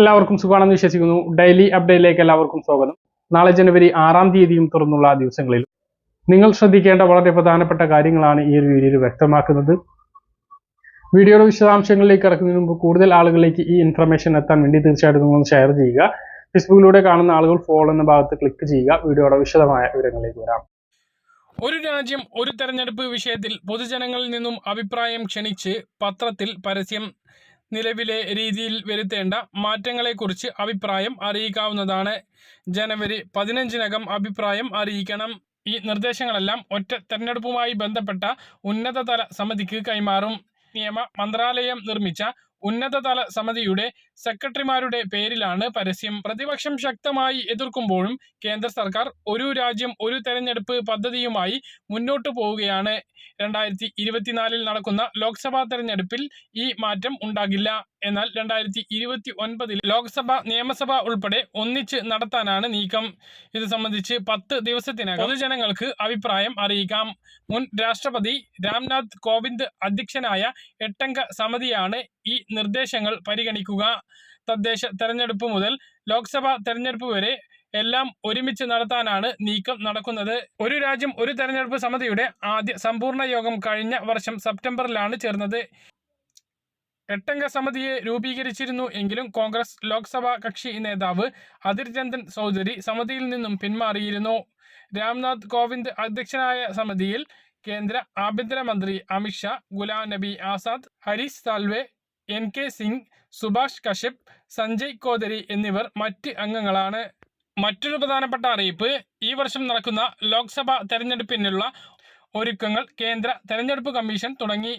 എല്ലാവർക്കും സുഖമാണെന്ന് വിശ്വസിക്കുന്നു. ഡെയിലി അപ്ഡേറ്റിലേക്ക് എല്ലാവർക്കും സ്വാഗതം. നാളെ ജനുവരി ആറാം തീയതിയും തുറന്നുള്ള ദിവസങ്ങളിൽ നിങ്ങൾ ശ്രദ്ധിക്കേണ്ട വളരെ പ്രധാനപ്പെട്ട കാര്യങ്ങളാണ് ഈ ഒരു വീഡിയോയിൽ വ്യക്തമാക്കുന്നത്. വീഡിയോയുടെ വിശദാംശങ്ങളിലേക്ക് ഇറക്കുന്നതിന് മുമ്പ് കൂടുതൽ ആളുകളിലേക്ക് ഈ ഇൻഫർമേഷൻ എത്താൻ വേണ്ടി തീർച്ചയായിട്ടും നിങ്ങൾ ഷെയർ ചെയ്യുക. ഫേസ്ബുക്കിലൂടെ കാണുന്ന ആളുകൾ ഫോളോ എന്ന ഭാഗത്ത് ക്ലിക്ക് ചെയ്യുക. വീഡിയോയുടെ വിശദമായ വിവരങ്ങളിലേക്ക് വരാം. ഒരു രാജ്യം ഒരു തെരഞ്ഞെടുപ്പ് വിഷയത്തിൽ പൊതുജനങ്ങളിൽ നിന്നും അഭിപ്രായം ക്ഷണിച്ച് പത്രത്തിൽ പരസ്യം നിലവിലെ രീതിയിൽ വരുത്തേണ്ട മാറ്റങ്ങളെക്കുറിച്ച് അഭിപ്രായം അറിയിക്കാവുന്നതാണ്. ജനുവരി പതിനഞ്ചിനകം അഭിപ്രായം അറിയിക്കണം. ഈ നിർദ്ദേശങ്ങളെല്ലാം ഒറ്റ തെരഞ്ഞെടുപ്പുമായി ബന്ധപ്പെട്ട ഉന്നതതല സമിതിക്ക് കൈമാറും. നിയമ മന്ത്രാലയം നിർമ്മിച്ച ഉന്നതതല സമിതിയുടെ സെക്രട്ടറിമാരുടെ പേരിലാണ് പരസ്യം പ്രതിപക്ഷം ശക്തമായി എതിർക്കുമ്പോഴും കേന്ദ്ര സർക്കാർ ഒരു രാജ്യം ഒരു തെരഞ്ഞെടുപ്പ് പദ്ധതിയുമായി മുന്നോട്ടു പോവുകയാണ്. രണ്ടായിരത്തി ഇരുപത്തിനാലിൽ നടക്കുന്ന ലോക്സഭാ തെരഞ്ഞെടുപ്പിൽ ഈ മാറ്റം ഉണ്ടാകില്ല. എന്നാൽ രണ്ടായിരത്തി ഇരുപത്തി ഒൻപതിൽ ലോക്സഭ നിയമസഭ ഉൾപ്പെടെ ഒന്നിച്ച് നടത്താനാണ് നീക്കം. ഇത് സംബന്ധിച്ച് പത്ത് ദിവസത്തിനകം പൊതുജനങ്ങൾക്ക് അഭിപ്രായം അറിയിക്കാം. മുൻ രാഷ്ട്രപതി രാംനാഥ് കോവിന്ദ് അധ്യക്ഷനായ എട്ടംഗ സമിതിയാണ് ഈ നിർദ്ദേശങ്ങൾ പരിഗണിക്കുക. തദ്ദേശ തെരഞ്ഞെടുപ്പ് മുതൽ ലോക്സഭ തെരഞ്ഞെടുപ്പ് വരെ എല്ലാം ഒരുമിച്ച് നടത്താനാണ് നീക്കം നടക്കുന്നത്. ഒരു രാജ്യം ഒരു തെരഞ്ഞെടുപ്പ് സമിതിയുടെ ആദ്യ സമ്പൂർണ യോഗം കഴിഞ്ഞ വർഷം സെപ്റ്റംബറിലാണ് ചേർന്നത്. എട്ടംഗ സമിതിയെ രൂപീകരിച്ചിരുന്നു എങ്കിലും കോൺഗ്രസ് ലോക്സഭാ കക്ഷി നേതാവ് അധിർ ചന്ദൻ ചൗധരി സമിതിയിൽ നിന്നും പിന്മാറിയിരുന്നു. രാംനാഥ് കോവിന്ദ് അധ്യക്ഷനായ സമിതിയിൽ കേന്ദ്ര ആഭ്യന്തരമന്ത്രി അമിത്ഷാ ഗുലാം നബി ആസാദ് ഹരീഷ് സാൽവെ എൻ കെ സിംഗ് സുഭാഷ് കശ്യപ് സഞ്ജയ് കോതരി എന്നിവർ മറ്റ് അംഗങ്ങളാണ്. മറ്റൊരു പ്രധാനപ്പെട്ട അറിയിപ്പ് ഈ വർഷം നടക്കുന്ന ലോക്സഭാ തെരഞ്ഞെടുപ്പിനുള്ള ഒരുക്കങ്ങൾ കേന്ദ്ര തെരഞ്ഞെടുപ്പ് കമ്മീഷൻ തുടങ്ങി.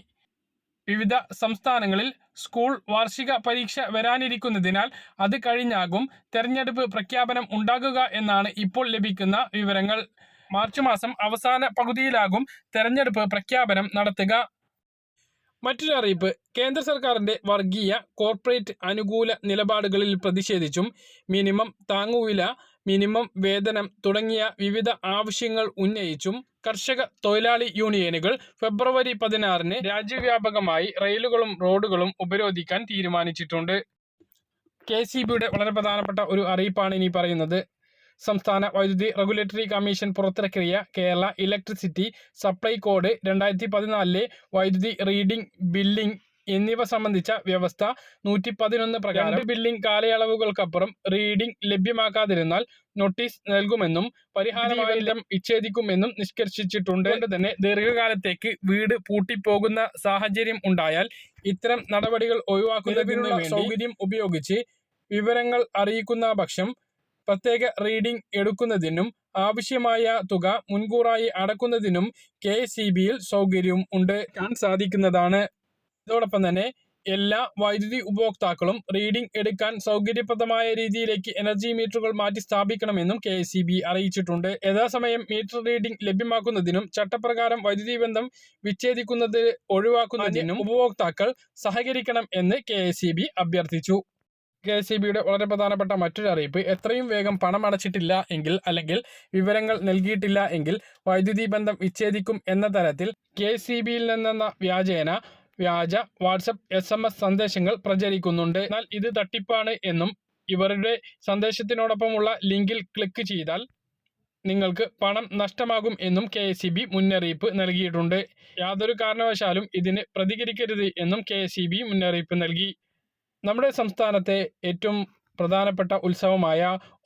വിവിധ സംസ്ഥാനങ്ങളിൽ സ്കൂൾ വാർഷിക പരീക്ഷ വരാനിരിക്കുന്നതിനാൽ അത് കഴിഞ്ഞാകും തെരഞ്ഞെടുപ്പ് പ്രഖ്യാപനം ഉണ്ടാകുക എന്നാണ് ഇപ്പോൾ ലഭിക്കുന്ന വിവരങ്ങൾ. മാർച്ച് മാസം അവസാന പകുതിയിലാകും തെരഞ്ഞെടുപ്പ് പ്രഖ്യാപനം നടത്തുക. മറ്റൊരു അറിയിപ്പ്. കേന്ദ്ര സർക്കാരിന്റെ വർഗീയ കോർപ്പറേറ്റ് അനുകൂല നിലപാടുകളിൽ പ്രതിഷേധിച്ചും മിനിമം താങ്ങുവില മിനിമം വേതനം തുടങ്ങിയ വിവിധ ആവശ്യങ്ങൾ ഉന്നയിച്ചും കർഷക തൊഴിലാളി യൂണിയനുകൾ ഫെബ്രുവരി പതിനാറിന് രാജ്യവ്യാപകമായി റെയിലുകളും റോഡുകളും ഉപരോധിക്കാൻ തീരുമാനിച്ചിട്ടുണ്ട്. കെ സി ബിയുടെ വളരെ പ്രധാനപ്പെട്ട ഒരു അറിയിപ്പാണ് ഇനി പറയുന്നത്. സംസ്ഥാന വൈദ്യുതി റെഗുലേറ്ററി കമ്മീഷൻ പുറത്തിറക്കിയ കേരള ഇലക്ട്രിസിറ്റി സപ്ലൈ കോഡ് രണ്ടായിരത്തി പതിനാലിലെ വൈദ്യുതി റീഡിംഗ് ബില്ലിംഗ് എന്നിവ സംബന്ധിച്ച വ്യവസ്ഥ നൂറ്റി പതിനൊന്ന് പ്രകാരം ബില്ലിംഗ് കാലയളവുകൾക്കപ്പുറം റീഡിംഗ് ലഭ്യമാക്കാതിരുന്നാൽ നോട്ടീസ് നൽകുമെന്നും പരിഹാരമായില്ലം വിച്ഛേദിക്കുമെന്നും നിഷ്കർഷിച്ചിട്ടുണ്ട് തന്നെ ദീർഘകാലത്തേക്ക് വീട് പൂട്ടിപ്പോകുന്ന സാഹചര്യം ഉണ്ടായാൽ ഇത്തരം നടപടികൾ ഒഴിവാക്കുന്നതിനുള്ള സൗകര്യം ഉപയോഗിച്ച് വിവരങ്ങൾ അറിയിക്കുന്ന പക്ഷം പ്രത്യേക റീഡിംഗ് എടുക്കുന്നതിനും ആവശ്യമായ തുക മുൻകൂറായി അടക്കുന്നതിനും കെ സി ബിയിൽ സൗകര്യവും ഉണ്ട്. സാധിക്കുന്നതാണ്. ഇതോടൊപ്പം തന്നെ എല്ലാ വൈദ്യുതി ഉപഭോക്താക്കളും റീഡിംഗ് എടുക്കാൻ സൗകര്യപ്രദമായ രീതിയിലേക്ക് എനർജി മീറ്ററുകൾ മാറ്റി സ്ഥാപിക്കണമെന്നും കെ എസ് ബി അറിയിച്ചിട്ടുണ്ട്. യഥാസമയം മീറ്റർ റീഡിംഗ് ലഭ്യമാക്കുന്നതിനും ചട്ടപ്രകാരം വൈദ്യുതി ബന്ധം വിച്ഛേദിക്കുന്നത് ഒഴിവാക്കുന്നതിനും ഉപഭോക്താക്കൾ സഹകരിക്കണം എന്ന് കെ അഭ്യർത്ഥിച്ചു. കെ എസ് സി ബിയുടെ വളരെ പ്രധാനപ്പെട്ട മറ്റൊരു അറിയിപ്പ് എത്രയും വേഗം പണം അടച്ചിട്ടില്ല എങ്കിൽ അല്ലെങ്കിൽ വിവരങ്ങൾ നൽകിയിട്ടില്ല എങ്കിൽ വൈദ്യുതി ബന്ധം വിച്ഛേദിക്കും എന്ന തരത്തിൽ കെ എസ് സി ബിയിൽ നിന്നെന്ന വ്യാജേന വ്യാജ വാട്സപ്പ് എസ് എം എസ് സന്ദേശങ്ങൾ പ്രചരിക്കുന്നുണ്ട്. എന്നാൽ ഇത് തട്ടിപ്പാണ് എന്നും ഇവരുടെ സന്ദേശത്തിനോടൊപ്പമുള്ള ലിങ്കിൽ ക്ലിക്ക് ചെയ്താൽ നിങ്ങൾക്ക് പണം നഷ്ടമാകും എന്നും കെ എസ് ബി മുന്നറിയിപ്പ് നൽകിയിട്ടുണ്ട്. യാതൊരു കാരണവശാലും ഇതിന് പ്രതികരിക്കരുത് എന്നും കെ എസ് ബി മുന്നറിയിപ്പ് നൽകി. നമ്മുടെ സംസ്ഥാനത്തെ ഏറ്റവും പ്രധാനപ്പെട്ട ഉത്സവമായ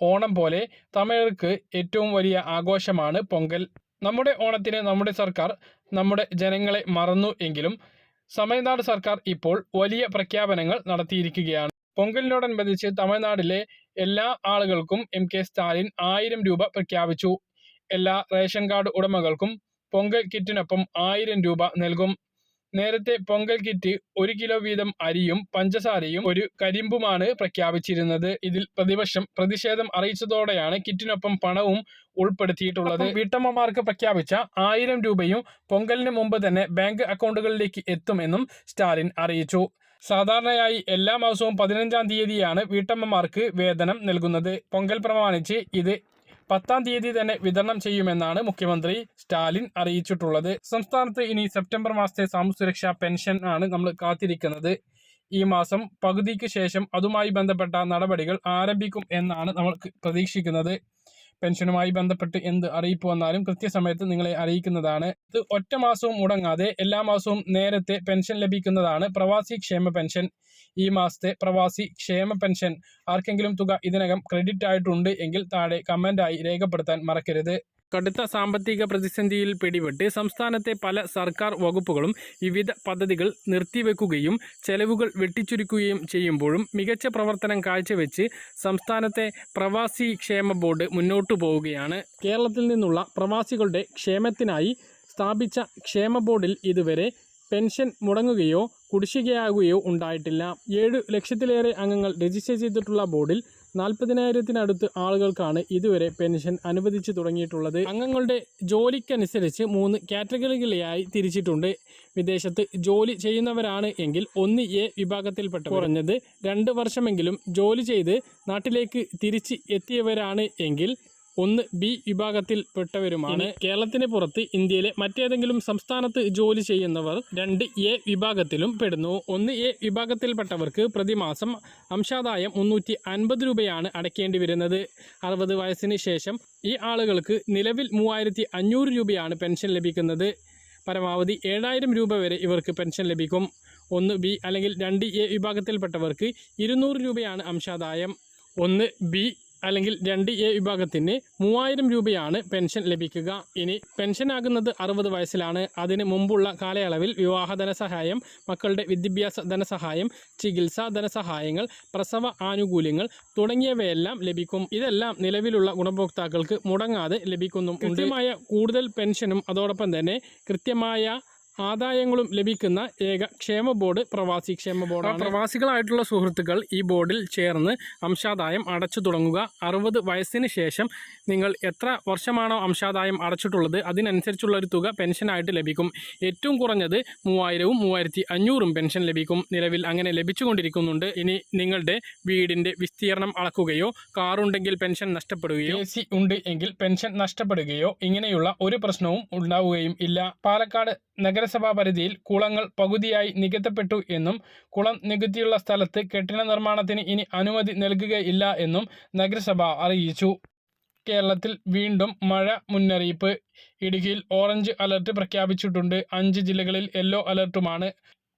ഓണം പോലെ തമിഴർക്ക് ഏറ്റവും വലിയ ആഘോഷമാണ് പൊങ്കൽ. നമ്മുടെ ഓണത്തിന് നമ്മുടെ സർക്കാർ നമ്മുടെ ജനങ്ങളെ മറന്നു എങ്കിലും തമിഴ്നാട് സർക്കാർ ഇപ്പോൾ വലിയ പ്രഖ്യാപനങ്ങൾ നടത്തിയിരിക്കുകയാണ്. പൊങ്കലിനോടനുബന്ധിച്ച് തമിഴ്നാടിലെ എല്ലാ ആളുകൾക്കും എം കെ സ്റ്റാലിൻ ആയിരം രൂപ പ്രഖ്യാപിച്ചു. എല്ലാ റേഷൻ കാർഡ് ഉടമകൾക്കും പൊങ്കൽ കിറ്റിനൊപ്പം ആയിരം രൂപ നൽകും. നേരത്തെ പൊങ്കൽ കിറ്റ് ഒരു കിലോ വീതം അരിയും പഞ്ചസാരയും ഒരു കരിമ്പുമാണ് പ്രഖ്യാപിച്ചിരുന്നത്. ഇതിൽ പ്രതിപക്ഷം പ്രതിഷേധം അറിയിച്ചതോടെയാണ് കിറ്റിനൊപ്പം പണവും ഉൾപ്പെടുത്തിയിട്ടുള്ളത്. വീട്ടമ്മമാർക്ക് പ്രഖ്യാപിച്ച ആയിരം രൂപയും പൊങ്കലിന് മുമ്പ് തന്നെ ബാങ്ക് അക്കൗണ്ടുകളിലേക്ക് എത്തുമെന്നും സ്റ്റാലിൻ അറിയിച്ചു. സാധാരണയായി എല്ലാ മാസവും പതിനഞ്ചാം തീയതിയാണ് വീട്ടമ്മമാർക്ക് വേതനം നൽകുന്നത്. പൊങ്കൽ പ്രമാണിച്ച് ഇത് പത്താം തീയതി തന്നെ വിതരണം ചെയ്യുമെന്നാണ് മുഖ്യമന്ത്രി സ്റ്റാലിൻ അറിയിച്ചിട്ടുള്ളത്. സംസ്ഥാനത്ത് ഇനി സെപ്റ്റംബർ മാസത്തെ സാമൂഹ്യ സുരക്ഷാ പെൻഷൻ ആണ് നമ്മൾ കാത്തിരിക്കുന്നത്. ഈ മാസം പകുതിക്ക് ശേഷം അതുമായി ബന്ധപ്പെട്ട നടപടികൾ ആരംഭിക്കും എന്നാണ് നമ്മൾ പ്രതീക്ഷിക്കുന്നത്. പെൻഷനുമായി ബന്ധപ്പെട്ട് എന്ത് അറിയിപ്പ് വന്നാലും കൃത്യസമയത്ത് നിങ്ങളെ അറിയിക്കുന്നതാണ്. ഇത് ഒറ്റ മാസവും മുടങ്ങാതെ എല്ലാ മാസവും നേരത്തെ പെൻഷൻ ലഭിക്കുന്നതാണ് പ്രവാസി ക്ഷേമ പെൻഷൻ. ഈ മാസത്തെ പ്രവാസി ക്ഷേമ പെൻഷൻ ആർക്കെങ്കിലും തുക ഇതിനകം ക്രെഡിറ്റ് ആയിട്ടുണ്ട് എങ്കിൽ താഴെ കമന്റായി രേഖപ്പെടുത്താൻ മറക്കരുത്. കടുത്ത സാമ്പത്തിക പ്രതിസന്ധിയിൽ പിടിപെട്ട് സംസ്ഥാനത്തെ പല സർക്കാർ വകുപ്പുകളും വിവിധ പദ്ധതികൾ നിർത്തിവെക്കുകയും ചെലവുകൾ വെട്ടിച്ചുരുക്കുകയും ചെയ്യുമ്പോഴും മികച്ച പ്രവർത്തനം കാഴ്ചവെച്ച് സംസ്ഥാനത്തെ പ്രവാസി ക്ഷേമ ബോർഡ് മുന്നോട്ടു പോവുകയാണ്. കേരളത്തിൽ നിന്നുള്ള പ്രവാസികളുടെ ക്ഷേമത്തിനായി സ്ഥാപിച്ച ക്ഷേമ ബോർഡിൽ ഇതുവരെ പെൻഷൻ മുടങ്ങുകയോ കുടിശ്ശികയാകുകയോ ഉണ്ടായിട്ടില്ല. ഏഴ് ലക്ഷത്തിലേറെ അംഗങ്ങൾ രജിസ്റ്റർ ചെയ്തിട്ടുള്ള ബോർഡിൽ നാൽപ്പതിനായിരത്തിനടുത്ത് ആളുകൾക്കാണ് ഇതുവരെ പെൻഷൻ അനുവദിച്ചു തുടങ്ങിയിട്ടുള്ളത്. അംഗങ്ങളുടെ ജോലിക്കനുസരിച്ച് മൂന്ന് കാറ്റഗറികളിലായി തിരിച്ചിട്ടുണ്ട്. വിദേശത്ത് ജോലി ചെയ്യുന്നവരാണ് എങ്കിൽ ഒന്ന് എ വിഭാഗത്തിൽപ്പെട്ട കുറഞ്ഞത് രണ്ട് വർഷമെങ്കിലും ജോലി ചെയ്ത് നാട്ടിലേക്ക് തിരിച്ച് എത്തിയവരാണ് എങ്കിൽ ഒന്ന് ബി വിഭാഗത്തിൽ പെട്ടവരുമാണ്. കേരളത്തിന് പുറത്ത് ഇന്ത്യയിലെ മറ്റേതെങ്കിലും സംസ്ഥാനത്ത് ജോലി ചെയ്യുന്നവർ രണ്ട് എ വിഭാഗത്തിലും പെടുന്നു. ഒന്ന് എ വിഭാഗത്തിൽപ്പെട്ടവർക്ക് പ്രതിമാസം അംശാദായം മുന്നൂറ്റി അൻപത് രൂപയാണ് അടയ്ക്കേണ്ടി വരുന്നത്. അറുപത് വയസ്സിന് ശേഷം ഈ ആളുകൾക്ക് നിലവിൽ മൂവായിരത്തി അഞ്ഞൂറ് രൂപയാണ് പെൻഷൻ ലഭിക്കുന്നത്. പരമാവധി ഏഴായിരം രൂപ വരെ ഇവർക്ക് പെൻഷൻ ലഭിക്കും. ഒന്ന് ബി അല്ലെങ്കിൽ രണ്ട് എ വിഭാഗത്തിൽപ്പെട്ടവർക്ക് ഇരുന്നൂറ് രൂപയാണ് അംശാദായം. ഒന്ന് ബി അല്ലെങ്കിൽ രണ്ട് എ വിഭാഗത്തിന് മൂവായിരം രൂപയാണ് പെൻഷൻ ലഭിക്കുക. ഇനി പെൻഷൻ ആകുന്നത് അറുപത് വയസ്സിലാണ്. അതിന് മുമ്പുള്ള കാലയളവിൽ വിവാഹ ധനസഹായം മക്കളുടെ വിദ്യാഭ്യാസ ധനസഹായം ചികിത്സാ ധനസഹായങ്ങൾ പ്രസവ ആനുകൂല്യങ്ങൾ തുടങ്ങിയവയെല്ലാം ലഭിക്കും. ഇതെല്ലാം നിലവിലുള്ള ഗുണഭോക്താക്കൾക്ക് മുടങ്ങാതെ ലഭിക്കുന്നു കൃത്യമായ കൂടുതൽ പെൻഷനും അതോടൊപ്പം തന്നെ കൃത്യമായ ആദായങ്ങളും ലഭിക്കുന്ന ഏക ക്ഷേമ ബോർഡ് പ്രവാസി ക്ഷേമ ബോർഡാണ്. പ്രവാസികളായിട്ടുള്ള സുഹൃത്തുക്കൾ ഈ ബോർഡിൽ ചേർന്ന് അംശാദായം അടച്ചു തുടങ്ങുക. അറുപത് വയസ്സിന് ശേഷം നിങ്ങൾ എത്ര വർഷമാണോ അംശാദായം അടച്ചിട്ടുള്ളത്? അതിനനുസരിച്ചുള്ള ഒരു തുക പെൻഷനായിട്ട് ലഭിക്കും. ഏറ്റവും കുറഞ്ഞത് മൂവായിരവും മൂവായിരത്തി അഞ്ഞൂറും പെൻഷൻ ലഭിക്കും. നിലവിൽ അങ്ങനെ ലഭിച്ചുകൊണ്ടിരിക്കുന്നുണ്ട്. ഇനി നിങ്ങളുടെ വീടിന്റെ വിസ്തീർണം അളക്കുകയോ കാറുണ്ടെങ്കിൽ പെൻഷൻ നഷ്ടപ്പെടുകയോ എ സി ഉണ്ട് എങ്കിൽ പെൻഷൻ നഷ്ടപ്പെടുകയോ ഇങ്ങനെയുള്ള ഒരു പ്രശ്നവും ഉണ്ടാവുകയും ഇല്ല. പാലക്കാട് നഗരസഭാ പരിധിയിൽ കുളങ്ങൾ പകുതിയായി നികത്തപ്പെട്ടു എന്നും കുളം നികുതിയുള്ള സ്ഥലത്ത് കെട്ടിട നിർമ്മാണത്തിന് ഇനി അനുമതി നൽകുകയില്ല എന്നും നഗരസഭ അറിയിച്ചു. കേരളത്തിൽ വീണ്ടും മഴ മുന്നറിയിപ്പ്. ഇടുക്കിയിൽ ഓറഞ്ച് അലർട്ട് പ്രഖ്യാപിച്ചിട്ടുണ്ട്. അഞ്ച് ജില്ലകളിൽ യെല്ലോ അലർട്ടുമാണ്.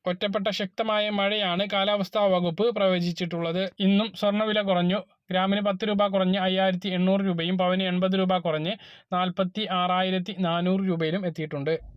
ഒറ്റപ്പെട്ട ശക്തമായ മഴയാണ് കാലാവസ്ഥാ വകുപ്പ് പ്രവചിച്ചിട്ടുള്ളത്. ഇന്നും സ്വർണവില കുറഞ്ഞു. ഗ്രാമിന് പത്ത് രൂപ കുറഞ്ഞ് അയ്യായിരത്തി എണ്ണൂറ് രൂപയും പവന് എൺപത് രൂപ കുറഞ്ഞ് നാൽപ്പത്തി ആറായിരത്തി നാനൂറ് രൂപയിലും എത്തിയിട്ടുണ്ട്.